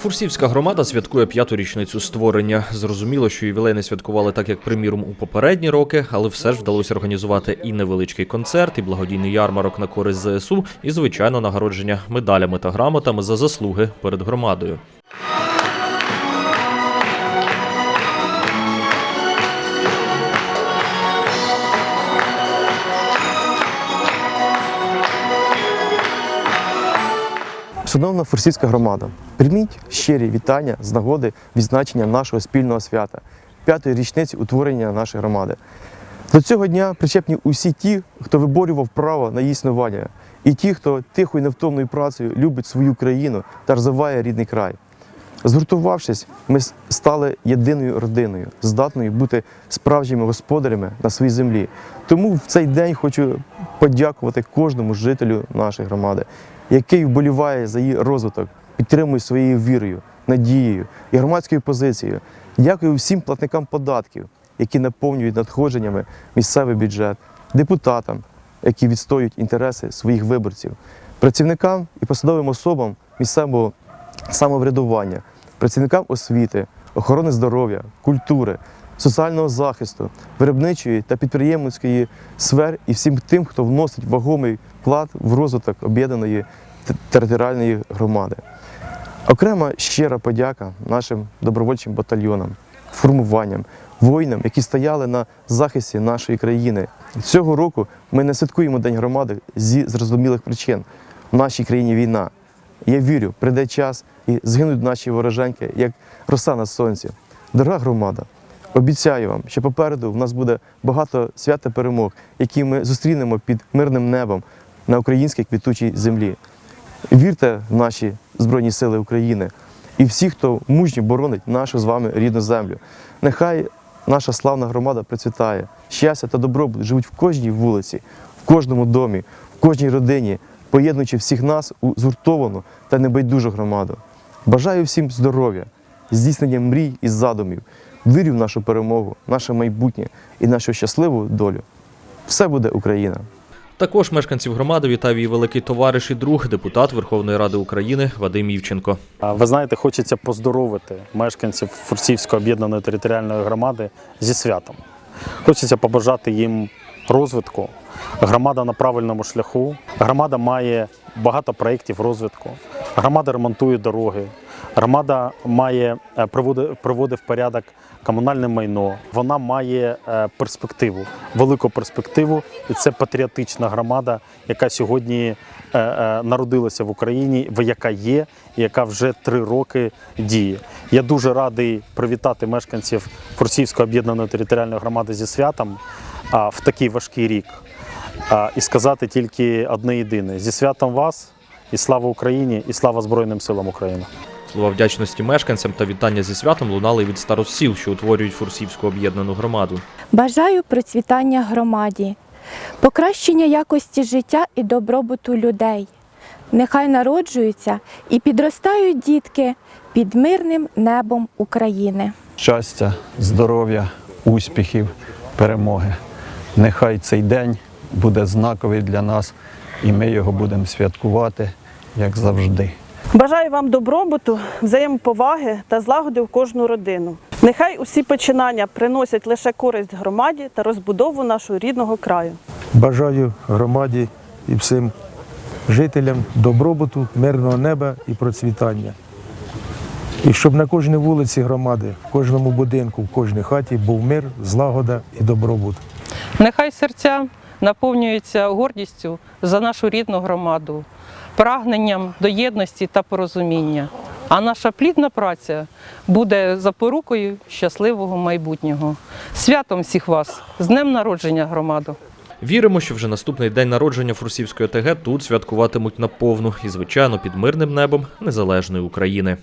Фурсівська громада святкує п'яту річницю створення. Зрозуміло, що ювілей не святкували так, як приміром у попередні роки, але все ж вдалося організувати і невеличкий концерт, і благодійний ярмарок на користь ЗСУ, і звичайно нагородження медалями та грамотами за заслуги перед громадою. Шановна Фурсівська громада, прийміть щирі вітання з нагоди відзначення нашого спільного свята, п'ятої річниці утворення нашої громади. До цього дня причепні усі ті, хто виборював право на її існування, і ті, хто тихою невтомною працею любить свою країну та розвиває рідний край. Згуртувавшись, ми стали єдиною родиною, здатною бути справжніми господарями на своїй землі. Тому в цей день хочу подякувати кожному жителю нашої громади, який вболіває за її розвиток, підтримує своєю вірою, надією і громадською позицією. Дякую всім платникам податків, які наповнюють надходженнями місцевий бюджет, депутатам, які відстоюють інтереси своїх виборців, працівникам і посадовим особам місцевого самоврядування, працівникам освіти, охорони здоров'я, культури, соціального захисту, виробничої та підприємницької сфер і всім тим, хто вносить вагомий вклад в розвиток об'єднаної територіальної громади. Окрема щира подяка нашим добровольчим батальйонам, формуванням, воїнам, які стояли на захисті нашої країни. Цього року ми не святкуємо День громади зі зрозумілих причин. В нашій країні війна. Я вірю, прийде час і згинуть наші вороженьки, як роса на сонці. Дорога громада, обіцяю вам, що попереду в нас буде багато свят та перемог, які ми зустрінемо під мирним небом на українській квітучій землі. Вірте в наші Збройні Сили України і всі, хто мужньо боронить нашу з вами рідну землю. Нехай наша славна громада процвітає. Щастя та добробут живуть в кожній вулиці, в кожному домі, в кожній родині, поєднуючи всіх нас у згуртовану та небайдужу громаду. Бажаю всім здоров'я, здійснення мрій і задумів. Вірю в нашу перемогу, наше майбутнє і нашу щасливу долю. Все буде Україна! Також мешканців громади вітав її великий товариш і друг, депутат Верховної Ради України Вадим Івченко. А, Ви знаєте, хочеться поздоровити мешканців Фурсівської об'єднаної територіальної громади зі святом. Хочеться побажати їм розвитку. Громада на правильному шляху. Громада має багато проєктів розвитку. Громада ремонтує дороги. Громада має е, приводить, приводить в порядок комунальне майно. Вона має е, перспективу, велику перспективу, і це патріотична громада, яка сьогодні е, народилася в Україні, яка є, яка вже три роки діє. Я дуже радий привітати мешканців Фурсівської об'єднаної територіальної громади зі святом в такий важкий рік. І сказати тільки одне єдине: зі святом вас і слава Україні, і слава Збройним силам України. Слова вдячності мешканцям та вітання зі святом лунали від старост сіл, що утворюють Фурсівську об'єднану громаду. Бажаю процвітання громаді, покращення якості життя і добробуту людей. Нехай народжуються і підростають дітки під мирним небом України. щастя, здоров'я, успіхів, перемоги. Нехай цей день буде знаковий для нас, і ми його будемо святкувати, як завжди. Бажаю вам добробуту, взаємоповаги та злагоди в кожну родину. Нехай усі починання приносять лише користь громаді та розбудову нашого рідного краю. Бажаю громаді і всім жителям добробуту, мирного неба і процвітання. І щоб на кожній вулиці громади, в кожному будинку, в кожній хаті був мир, злагода і добробут. Нехай серця наповнюються гордістю за нашу рідну громаду, прагненням до єдності та порозуміння. А наша плідна праця буде запорукою щасливого майбутнього. Святом всіх вас, з днем народження громаду! Віримо, що вже наступний день народження Фурсівської ОТГ тут святкуватимуть наповну і, звичайно, під мирним небом незалежної України.